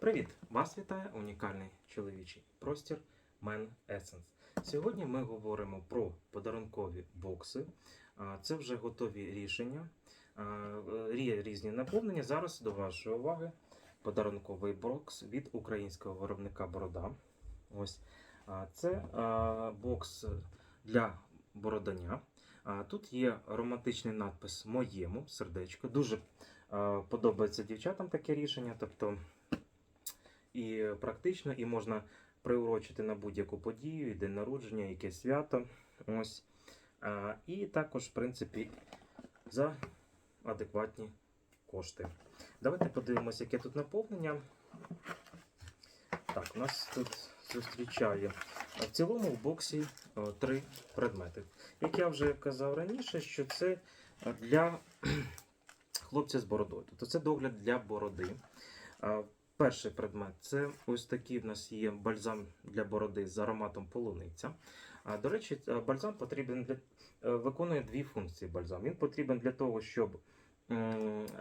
Привіт! Вас вітає унікальний чоловічий простір Man Essence. Сьогодні ми говоримо про подарункові бокси. Це вже готові рішення. Е, різні наповнення. Зараз до вашої уваги подарунковий бокс від українського виробника Борода. Ось це бокс для бородання. Тут є романтичний надпис Моєму сердечко. Дуже подобається дівчатам таке рішення. Тобто і практично, і можна приурочити на будь-яку подію, і день народження, якесь свято. Ось. А, і також, в принципі, за адекватні кошти. Давайте подивимося, яке тут наповнення. Так, у нас тут зустрічає. В цілому в боксі о, три предмети. Як я вже казав раніше, що це для хлопця з бородою. Тобто це догляд для бороди. Перший предмет це ось такий в нас є бальзам для бороди з ароматом полуниця. До речі, е, бальзам потрібен для е, виконує дві функції. Бальзам. Він потрібен для того, щоб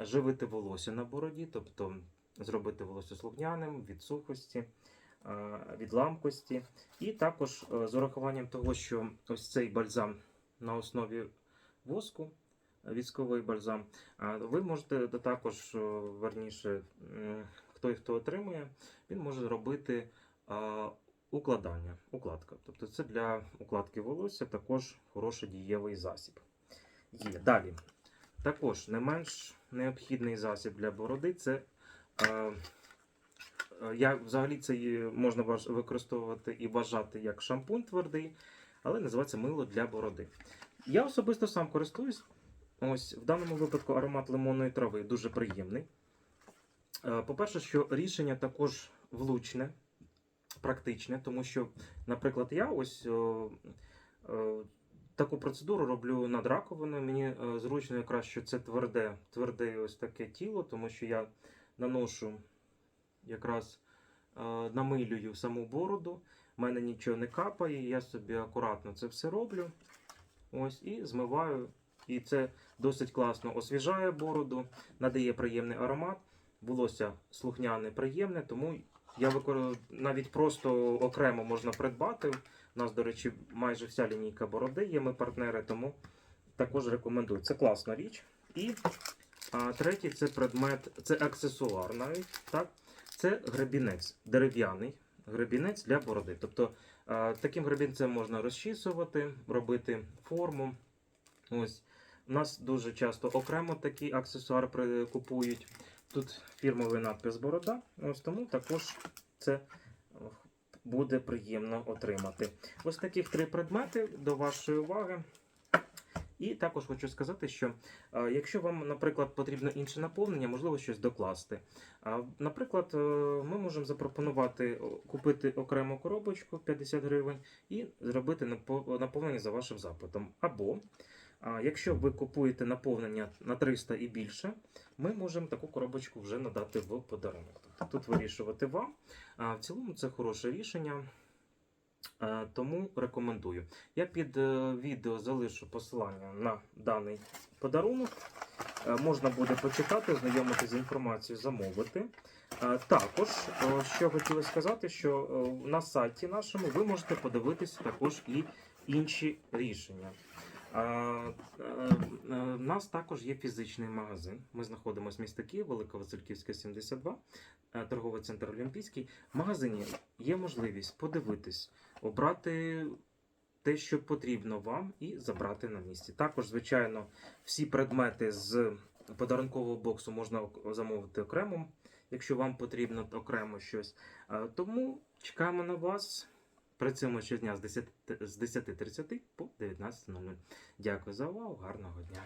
живити волосся на бороді, тобто зробити волосся слухняним від сухості, від ламкості. І також е, з урахуванням того, що ось цей бальзам на основі воску, військовий бальзам, ви можете також, верніше, м, хто отримує, він може робити укладання, укладка. Тобто це для укладки волосся також хороший дієвий засіб. Є. Далі. Також не менш необхідний засіб для бороди це. Я, взагалі це можна використовувати і вважати як шампунь твердий, але називається мило для бороди. Я особисто сам користуюсь. Ось в даному випадку аромат лимонної трави дуже приємний. Е, По-перше, що рішення також влучне, практичне, тому що, наприклад, я ось о, е, таку процедуру роблю над раковиною. Мені е, зручно якраз, що це тверде, тверде ось таке тіло, тому що я наношу якраз е, намилюю саму бороду, в мене нічого не капає, я собі акуратно це все роблю. Ось і змиваю. І це досить класно освіжає бороду, надає приємний аромат волосся слухняне, приємне, тому я викор... навіть просто окремо можна придбати. У нас, до речі, майже вся лінійка бороди є, ми партнери, тому також рекомендую. Це класна річ. І а, третій це предмет, це аксесуар навіть. Так? Це гребінець, дерев'яний гребінець для бороди. Тобто а, таким гребінцем можна розчісувати, робити форму. Ось. У нас дуже часто окремо такий аксесуар купують. Тут фірмовий надпис Борода, ось тому також це буде приємно отримати. Ось таких три предмети до вашої уваги. І також хочу сказати, що е, якщо вам, наприклад, потрібно інше наповнення, можливо щось докласти. Наприклад, е, ми можемо запропонувати купити окрему коробочку 50 гривень і зробити наповнення за вашим запитом. Або якщо ви купуєте наповнення на 300 і більше, ми можемо таку коробочку вже надати в подарунок. Тобто тут вирішувати вам. В цілому це хороше рішення. Тому рекомендую. Я під е, відео залишу посилання на даний подарунок. Е, Можна буде почитати, ознайомитися з інформацією, замовити. Е, Також, що хотілося сказати, що на сайті нашому ви можете подивитися також і інші рішення. А, е, е, У нас також є фізичний магазин. Ми знаходимося в місті Київ, Великовасильківська, 72, е, торговий центр Олімпійський. В магазині є можливість подивитись, обрати те, що потрібно вам, і забрати на місці. Також, звичайно, всі предмети з подарункового боксу можна замовити окремо, якщо вам потрібно окремо щось. Тому чекаємо на вас. Працюємо щодня з 10 з 10.30 по 19.00. Дякую за увагу, гарного дня.